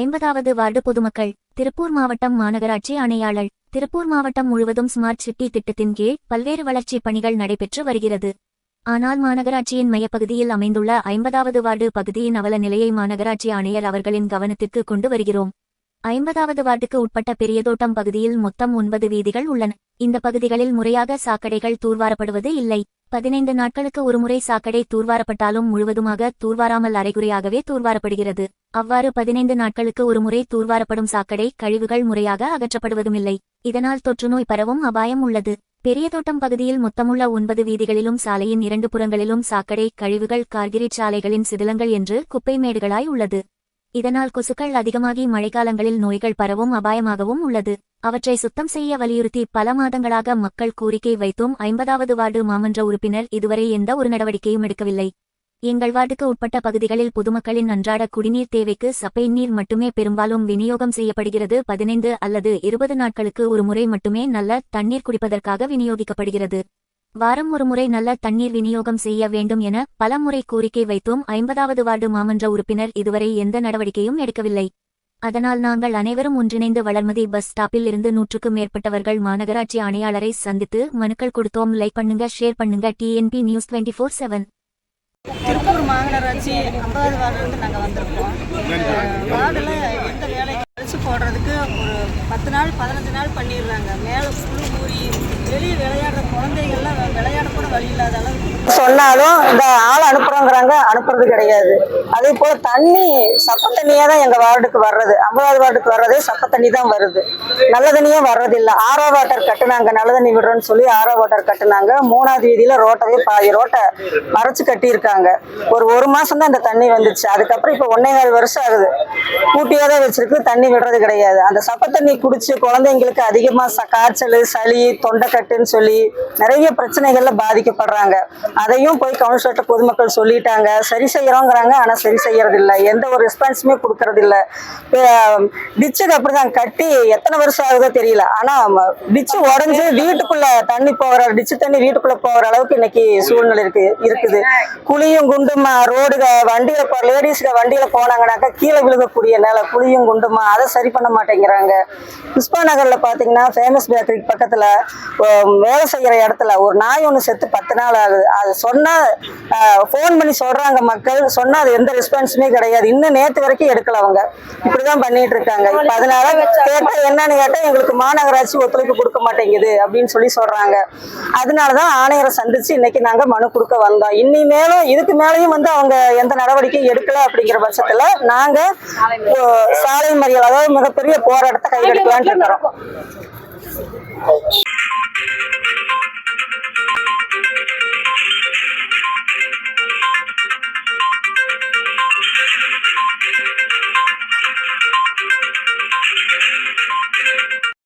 ஐம்பதாவது வார்டு பொதுமக்கள் திருப்பூர் மாவட்டம் மாநகராட்சி ஆணையாளர். திருப்பூர் மாவட்டம் முழுவதும் ஸ்மார்ட் சிட்டி திட்டத்தின் கீழ் பல்வேறு வளர்ச்சிப் பணிகள் நடைபெற்று வருகிறது. ஆனால் மாநகராட்சியின் மையப்பகுதியில் அமைந்துள்ள ஐம்பதாவது வார்டு பகுதியின் அவல நிலையை மாநகராட்சி ஆணையர் அவர்களின் கவனத்திற்கு கொண்டு வருகிறோம். ஐம்பதாவது வார்டுக்கு உட்பட்ட பெரியதோட்டம் பகுதியில் மொத்தம் ஒன்பது வீதிகள் உள்ளன. இந்த பகுதிகளில் முறையாக சாக்கடைகள் தூர்வாரப்படுவது இல்லை. பதினைந்து நாட்களுக்கு ஒருமுறை சாக்கடை தூர்வாரப்பட்டாலும் முழுவதுமாக தூர்வாராமல் அரைகுறையாகவே தூர்வாரப்படுகிறது. அவ்வாறு பதினைந்து நாட்களுக்கு ஒருமுறை தூர்வாரப்படும் சாக்கடை கழிவுகள் முறையாக அகற்றப்படுவதுமில்லை. இதனால் தொற்றுநோய் பரவும் அபாயம் உள்ளது. பெரியதோட்டம் பகுதியில் மொத்தமுள்ள ஒன்பது வீதிகளிலும் சாலையின் இரண்டு புறங்களிலும் சாக்கடை கழிவுகள் கார்கிரிச் சாலைகளின் சிதிலங்கள் என்று குப்பை மேடுகளாய் உள்ளது. இதனால் கொசுக்கள் அதிகமாகி மழைக்காலங்களில் நோய்கள் பரவும் அபாயமாகவும் உள்ளது. அவற்றை சுத்தம் செய்ய வலியுறுத்தி பல மாதங்களாக மக்கள் கோரிக்கை வைத்தும் ஐம்பதாவது வார்டு மாமன்ற உறுப்பினர் இதுவரை எந்த ஒரு நடவடிக்கையும் எடுக்கவில்லை. எங்கள் வார்டுக்கு உட்பட்ட பகுதிகளில் பொதுமக்களின் அன்றாட குடிநீர் தேவைக்கு சப்பை நீர் மட்டுமே பெரும்பாலும் விநியோகம் செய்யப்படுகிறது. பதினைந்து அல்லது இருபது நாட்களுக்கு ஒரு முறை மட்டுமே நல்ல தண்ணீர் குடிப்பதற்காக விநியோகிக்கப்படுகிறது. வாரம் ஒரு முறை நல்ல தண்ணீர் விநியோகம் செய்ய வேண்டும் என பல முறை கோரிக்கை வைத்தும். ஐம்பதாவது வார்டு மாமன்ற உறுப்பினர் இதுவரை எந்த நடவடிக்கையும் எடுக்கவில்லை. அதனால் நாங்கள் அனைவரும் ஒன்றிணைந்து வளர்மதி பஸ் ஸ்டாப்பில் இருந்து நூற்றுக்கும் மேற்பட்டவர்கள் மாநகராட்சி ஆணையாளரை சந்தித்து மனுக்கள் கொடுத்தோம். லைக் பண்ணுங்க ஷேர் பண்ணுங்க. TNP news twenty four seven Tiruppur மாநகராட்சி ஐம்பதாவது வார்டுலேருந்து நாங்கள் வந்திருக்கோம். வார்டில் எந்த வேலையும் கழிச்சு போடுறதுக்கு ஒரு பத்து நாள் பதினஞ்சு நாள் பண்ணிடுறாங்க. மேலே புழு கூறி வெளியே விளையாடுற குழந்தைகள்லாம் விளையாட சொன்னாலும் இந்த ஆள் அனுப்புறோங்கிறாங்க அனுப்புறது கிடையாது. அதே போல தண்ணி சப்ப தண்ணியே தான் எங்க வார்டுக்கு வர்றது. ஐம்பதாவது வார்டுக்கு வர்றதே சப்ப தண்ணி தான் வருது. நல்ல தண்ணியே வர்றது இல்ல ஆரோ வாட்டர் கட்டுனாங்க நல்ல தண்ணி விடுறோன்னு சொல்லி ஆரோ வாட்டர் கட்டுனாங்க. மூணாவது வீதியில ரோட்டவே பாதி ரோட்டை மறைச்சு கட்டியிருக்காங்க. ஒரு ஒரு மாசம் தான் இந்த தண்ணி வந்துச்சு. அதுக்கப்புறம் இப்ப ஒன்னே கால் வருஷம் ஆகுது. கூட்டியே தான் வச்சிருக்கு. தண்ணி விடுறது கிடையாது. அந்த சப்ப தண்ணி குடிச்சு குழந்தைங்களுக்கு அதிகமா ச- காய்ச்சல் சளி தொண்டைக்கட்டுன்னு சொல்லி நிறைய பிரச்சனைகள்ல பாதிக்கப்படுறாங்க. அதையும் போய் கவுன்சிலர்கிட்ட பொதுமக்கள் சொல்லிட்டாங்க. சரி செய்யறோங்கிறாங்க. ஆனா சரி செய்யறதில்ல. எந்த ஒரு ரெஸ்பான்ஸுமே கொடுக்கறதில்ல. அப்படிதான் கட்டி எத்தனை வருஷம் ஆகுதோ தெரியல. ஆனா டிச்சு உடஞ்சு வீட்டுக்குள்ள தண்ணி போகிற டிச்சு தண்ணி வீட்டுக்குள்ள போகிற அளவுக்கு இன்னைக்கு சூழ்நிலை இருக்கு இருக்குது. குழியும் குண்டுமா ரோடுக வண்டியில போ லேடிஸ்க வண்டியில போனாங்கனாக்கா கீழே விழுகக்கூடிய நிலை குழியும் குண்டுமா அதை சரி பண்ண மாட்டேங்கிறாங்க. புஷ்பா நகர்ல பாத்தீங்கன்னா ஃபேமஸ் பேக்கரிக்கு பக்கத்துல வேலை செய்யற இடத்துல ஒரு நாய் ஒன்று செத்து பத்து நாள் ஆகுது. அது சொன்னா ஃபோன் பண்ணி சொல்றாங்க மக்கள். சொன்னா அது எந்த ரெஸ்பான்ஸுமே கிடையாது. இன்னும் நேத்து வரைக்கும் எடுக்கல அவங்க. இப்படிதான் பண்ணிட்டு இருக்காங்க. இப்ப அதனால கேட்டா என்னன்னு கேட்டா எங்களுக்கு மாநகராட்சி ஒத்துழைப்பு கொடுக்க மாட்டேங்குது அப்படின்னு சொல்லி சொல்றாங்க. அதனாலதான் ஆணையரை சந்திச்சு இன்னைக்கு நாங்க மனு கொடுக்க வந்தோம். இன்னி மேலும் இதுக்கு மேலேயும் வந்து அவங்க எந்த நடவடிக்கையும் எடுக்கல அப்படிங்கிற பட்சத்துல நாங்க ஓ, சாலை மறியல் அதாவது மிகப்பெரிய போராட்டத்தை கையெடுக்கலாம்னு இருக்கிறோம்.